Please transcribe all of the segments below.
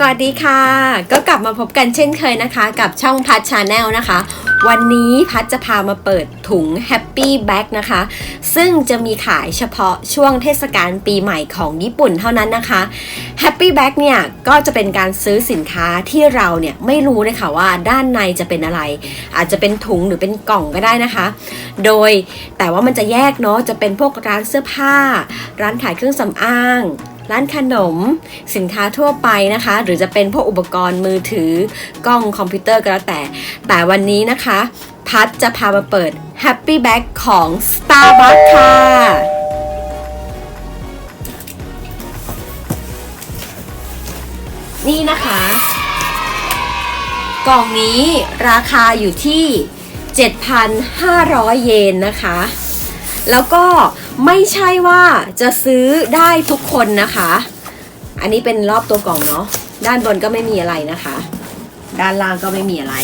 สวัสดีค่ะ ก็กลับมาพบกันเช่นเคยนะคะ กับช่องพัชชาแนลนะคะ วันนี้พัชจะพามาเปิดถุง Happy Bag นะคะ ซึ่งจะมีขายเฉพาะช่วงเทศกาลปีใหม่ของญี่ปุ่นเท่านั้นนะคะ Happy Bag เนี่ยก็จะเป็นการซื้อสินค้าที่เราเนี่ยไม่รู้เลยค่ะว่าด้านในจะเป็นอะไร อาจจะเป็นถุงหรือเป็นกล่องก็ได้นะคะ โดยแต่ว่ามันจะแยกเนาะจะเป็นพวกร้านเสื้อผ้า ร้านขายเครื่องสำอาง ร้านขนม สินค้าทั่วไปนะคะ หรือจะเป็นพวกอุปกรณ์มือถือกล้องคอมพิวเตอร์ก็แล้วแต่ แต่วันนี้นะคะ พัดจะพามาเปิด Happy Bag ของ Starbucks ค่ะ นี่นะคะ กล่องนี้ราคาอยู่ที่ 7,500 เยนนะคะ แล้วก็ ไม่ใช่ว่าจะซื้อได้ทุกคนนะคะ อันนี้เป็นรอบตัวกล่องเนาะ ด้านบนก็ไม่มีอะไรนะคะ ด้านล่างก็ไม่มีอะไร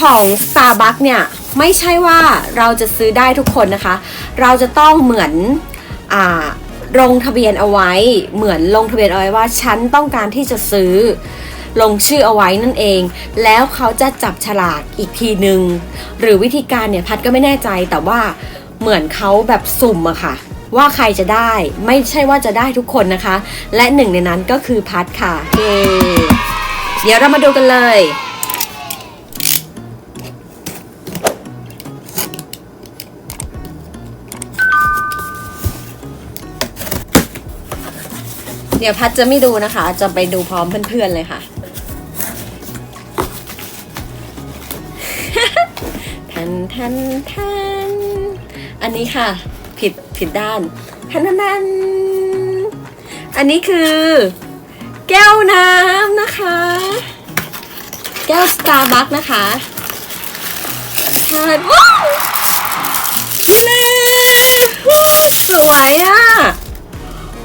ของ Starbucks เนี่ย ไม่ใช่ว่าเราจะซื้อได้ทุกคนนะคะ เราจะต้องเหมือนอ่าลงทะเบียนเอาไว้ เหมือนลงทะเบียนเอาไว้ว่าฉันต้องการที่จะซื้อลงชื่อเอาไว้นั่นเอง แล้วเขาจะจับฉลากอีกทีหนึ่งหรือวิธีการเนี่ยพัดก็ไม่แน่ใจแต่ว่า เหมือนเขาแบบสุ่มอะค่ะ ว่าใครจะได้ไม่ใช่ว่าจะได้ทุกคนนะคะ และหนึ่งในนั้นก็คือพัดค่ะเเดี๋ยวเรามาดูกันเลยเดี๋ยวพัดจะไม่ดูนะคะ จะไปดูพร้อมเพื่อนๆเลยค่ะ ทันทันทัน อันนี้ค่ะ ผิดผิดด้านทันนันอันนี้คือ แก้วน้ำนะคะ แก้วสตาร์บัคนะคะทานว้าวเน่ว้าวสวยอะ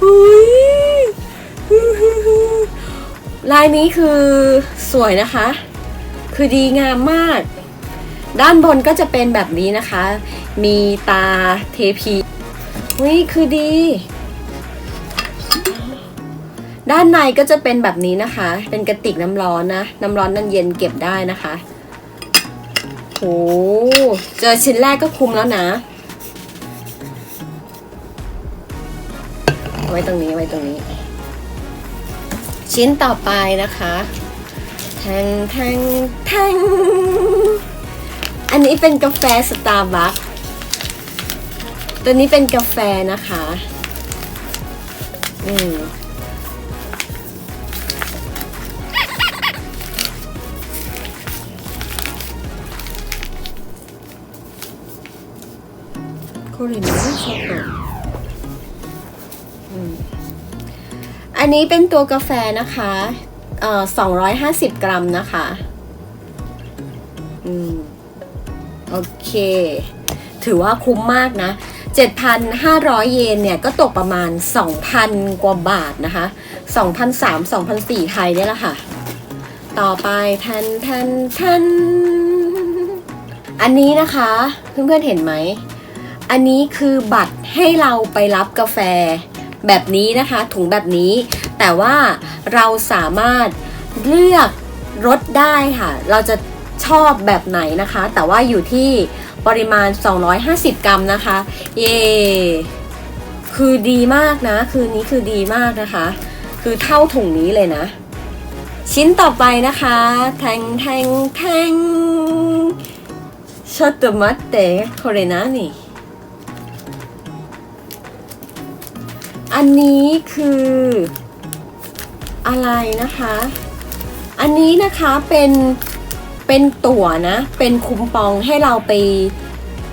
หุยลายนี้คือสวยนะคะ คือดีงามมาก ด้านบนก็จะเป็นแบบนี้นะคะ มีตาเทพีวิคือดี ด้านในก็จะเป็นแบบนี้นะคะ เป็นกระติกน้ำร้อนนะ น้ำร้อนนั่นเย็นเก็บได้นะคะโหเจอชิ้นแรกก็คุ้มแล้วนะ ไว้ตรงนี้ไว้ตรงนี้ ชิ้นต่อไปนะคะ แทงแทงแทง อันนี้เป็นกาแฟสตาร์บัคตัวนี้เป็นกาแฟนะคะ อืมโคเรนช็อกโกอันนี้เป็นตัวกาแฟนะคะสองร้อยห้าสิบกรัมนะคะ อืม โอเค ถือว่าคุ้มมากนะ 7,500 เยนเนี่ย ก็ตกประมาณ 2,000 กว่าบาทนะคะ2,300 2,400ไทยเนี่ยแหละค่ะ ต่อไปแทนแทนแทนอันนี้นะคะ เพื่อนๆเห็นไหม อันนี้คือบัตรให้เราไปรับกาแฟแบบนี้นะคะ ถุงแบบนี้ แต่ว่าเราสามารถเลือกรสได้ค่ะ เราจะ ชอบแบบไหนนะคะ แต่ว่าอยู่ที่ปริมาณ 250 กรัมนะคะ เย่คือดีมากนะ คืนนี้คือดีมากนะคะ คือเท่าถุงนี้เลยนะ ชิ้นต่อไปนะคะ แทงแทงแทงชอตตมัตเตะโคเรนานี่อันนี้คืออะไรนะคะ อันนี้นะคะเป็น เป็นตั๋วนะ เป็นคุมปองให้เราไป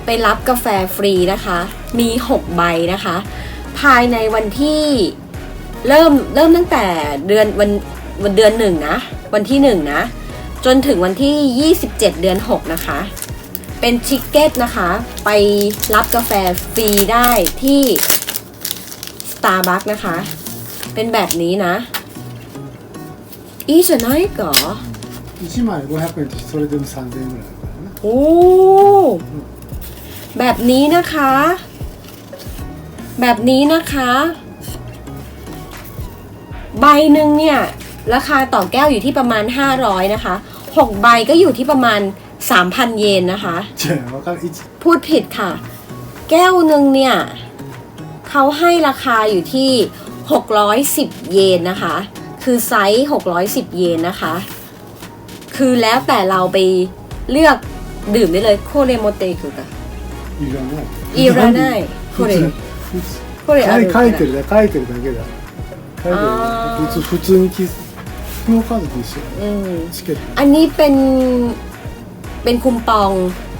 ไปรับกาแฟฟรีนะคะ มี 6 ใบนะคะ ภายในวันที่เริ่มเริ่มตั้งแต่เดือนวันวันเดือนหนึ่งนะ วันที่หนึ่งนะ จนถึงวันที่ 27 เดือน 6 นะคะ เป็นทิกเก็ตนะคะ ไปรับกาแฟฟรีได้ที่ Starbucks นะคะ เป็นแบบนี้นะอีจะน้อยก่อ 1枚500円ってそれでも3000円ぐらいだからね โอ้ แบบนี้นะคะ แบบนี้นะคะ ใบหนึ่งเนี่ย ราคาต่อแก้วอยู่ที่ประมาณ 500 นะคะ 6 ใบก็อยู่ที่ประมาณ 3,000 เยนนะคะ じゃあわかる一 พูดผิดค่ะ แก้วหนึ่งเนี่ย เขาให้ราคาอยู่ที่ 610 เยนนะคะ คือไซส์ 610 เยนนะคะ คือแล้วแต่เราไปเลือกดื่มได้เลย โคเรโมเตกุกะ いらないいらないこれ普通普通これある書いてるだ書いてるだけだ書いてるあー普通普通にキスキモカードと一緒 อืม チケット อันนี้เป็นเป็นคุมปอง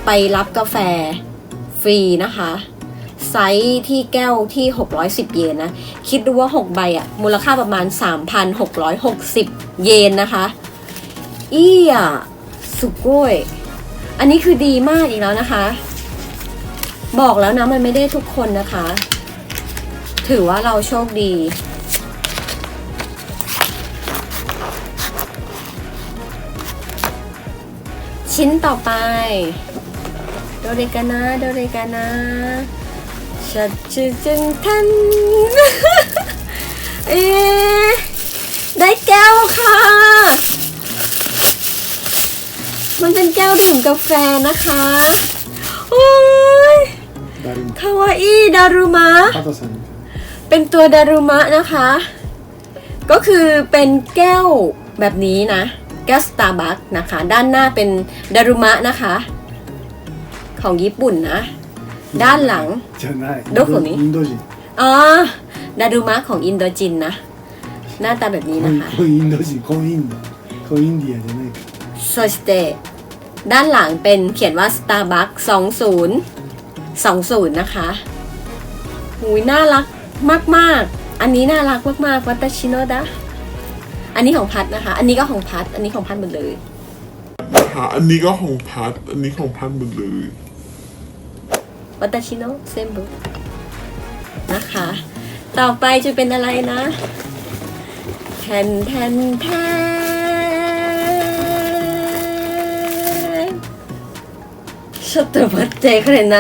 ไปรับกาแฟฟรีนะคะ ไซส์ที่แก้วที่ 610 เยนนะ คิดดูว่า 6 ใบอะมูลค่าประมาณ 3,660 เยนนะคะ อีอะสุโกยอันนี้คือดีมากอีกแล้วนะคะ บอกแล้วนะมันไม่ได้ทุกคนนะคะ ถือว่าเราโชคดีชิ้นต่อไป โดเรกานะ โดเรกานะชัดจึงจึงทันเอ๊ได้แก้วค่ะ มันเป็นแก้วดื่มกาแฟนะคะ โอ้ย 誰も คาวาอิดารุมะ 畑さんみたい เป็นตัวดารุมะนะคะ ก็คือเป็นแก้วแบบนี้นะ แก้วสตาร์บัคนะคะ ด้านหน้าเป็นดารุมะนะคะ ของญี่ปุ่นนะ な ด้านหลัง じゃないどこにインド人 อ๋อ ดารุมะของอินโดจีนนะ หน้าตาแบบนี้นะคะ コインインド人コインドコインディアじゃないか โซสเตด้านหลังเป็นเขียนว่า Starbucks 20 20 นะคะหูยน่ารักมาก ๆ อันนี้น่ารักมากๆวัตชิโนดะอันนี้ของพัดนะคะ อันนี้ก็ของพัด อันนี้ของพัดหมดเลยค่ะอันนี้ก็ของพัด อันนี้ของพัดหมดเลยวัตชิโนเซมบุนะคะ ต่อไปจะเป็นอะไรนะแทนแทนแทน ちょっと待ってこれ何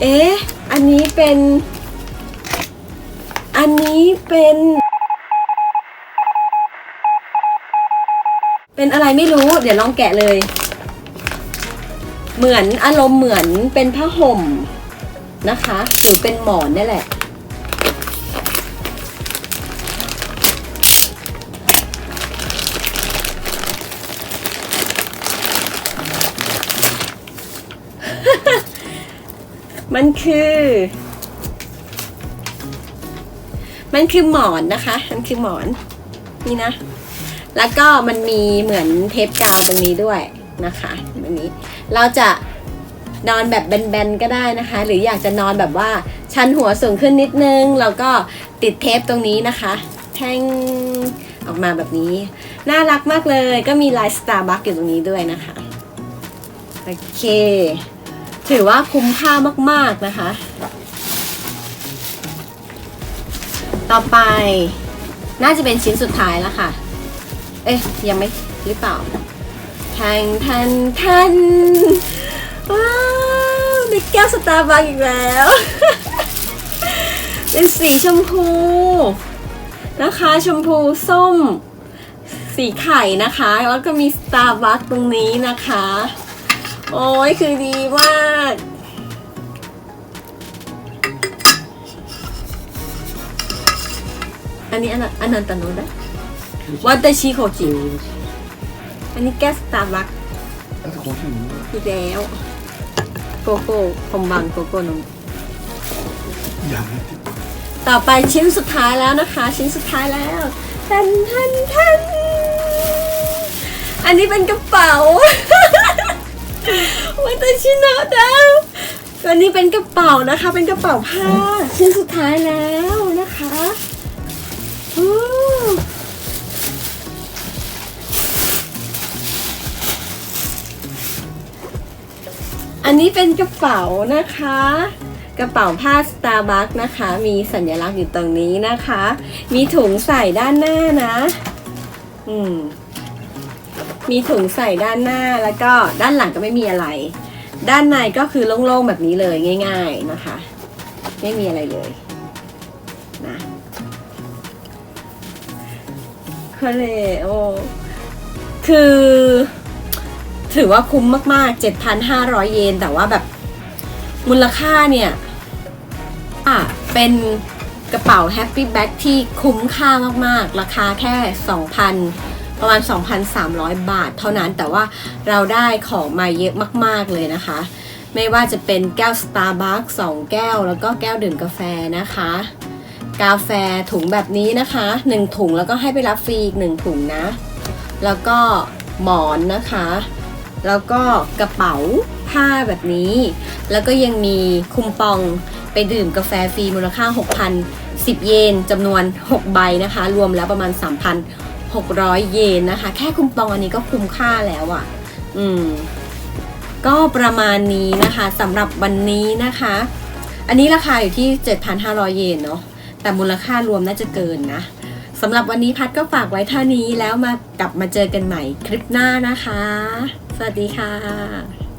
เอ๊ะ อันนี้เป็น อันนี้เป็น เป็นอะไรไม่รู้ เดี๋ยวลองแกะเลย เหมือนอารมณ์เหมือนเป็นผ้าห่มนะคะ หรือเป็นหมอนนี่แหละ มันคือ มันคือหมอนนะคะ มันคือหมอน นี่นะ แล้วก็มันมีเหมือนเทปกาวตรงนี้ด้วยนะคะแบบนี้ เราจะนอนแบบแบนๆก็ได้นะคะ หรืออยากจะนอนแบบว่าชันหัวสูงขึ้นนิดนึง แล้วก็ติดเทปตรงนี้นะคะแท่งออกมาแบบนี้ น่ารักมากเลย ก็มีลายสตาร์บัคอยู่ตรงนี้ด้วยนะคะ โอเค ถือว่าคุ้มค่ามาก ๆ นะคะ ต่อไปน่าจะเป็นชิ้นสุดท้ายแล้วค่ะ เอ๊ะ ยังไม่หรือเปล่าแทงทันทันว้าวได้แก้วสตาร์บัคอีกแล้ว เป็นสีชมพู นะคะ ชมพูส้ม สีไข่นะคะ แล้วก็มีสตาร์บัคตรงนี้นะคะ โอ้ยคือดีมาก อันนี้อันอันนันตโนะวัตเตชิโคจิอันนี้แก้สตาร์บัคที่แล้ว โกโก้ของบางโกโก้นมต่อไปชิ้นสุดท้ายแล้วนะคะ ชิ้นสุดท้ายแล้วทันทันทันอันนี้เป็นกระเป๋า ชิโนดาวอันนี้เป็นกระเป๋านะคะ เป็นกระเป๋าผ้าชิ้นสุดท้ายแล้วนะคะอันนี้เป็นกระเป๋านะคะ กระเป๋าผ้า Starbucks นะคะ มีสัญลักษณ์อยู่ตรงนี้นะคะ มีถุงใส่ด้านหน้านะ อืมมีถุงใส่ด้านหน้าแล้วก็ด้านหลังก็ไม่มีอะไร ด้านในก็คือโล่งๆแบบนี้เลยง่าย ๆนะคะ ไม่มีอะไรเลยนะทะเลโอ้คือ ถือว่าคุ้มมากๆ 7,500 เยน แต่ว่าแบบมูลค่าเนี่ยอะเป็นกระเป๋า Happy Bag ที่คุ้มค่ามากๆ ราคาแค่ 2,000 ประมาณ 2,300 บาทเท่านั้นแต่ว่าเราได้ของมาเยอะมาก ๆเลยนะคะ ไม่ว่าจะเป็นแก้ว Starbucks 2 แก้ว แล้วก็แก้วดื่มกาแฟนะคะ กาแฟถุงแบบนี้นะคะ 1 ถุงแล้วก็ให้ไปรับฟรีอีก 1 ถุงนะ แล้วก็หมอนนะคะ แล้วก็กระเป๋าผ้าแบบนี้ แล้วก็ยังมีคุมปองไปดื่มกาแฟฟรีมูลค่า 6,010 เยนจำนวน 6 ใบนะคะ รวมแล้วประมาณ 3,000 600 เยนนะคะ แค่คุมปองอันนี้ก็คุ้มค่าแล้วอะ่ะ อืม ก็ประมาณนี้นะคะสำหรับวันนี้นะคะ อันนี้ราคาอยู่ที่ 7,500 เยนเนาะแต่มูลค่ารวมน่าจะเกินนะสำหรับวันนี้พัดก็ฝากไว้เท่านี้แล้วมากลับมาเจอกันใหม่คลิปหน้านะคะ สวัสดีค่ะ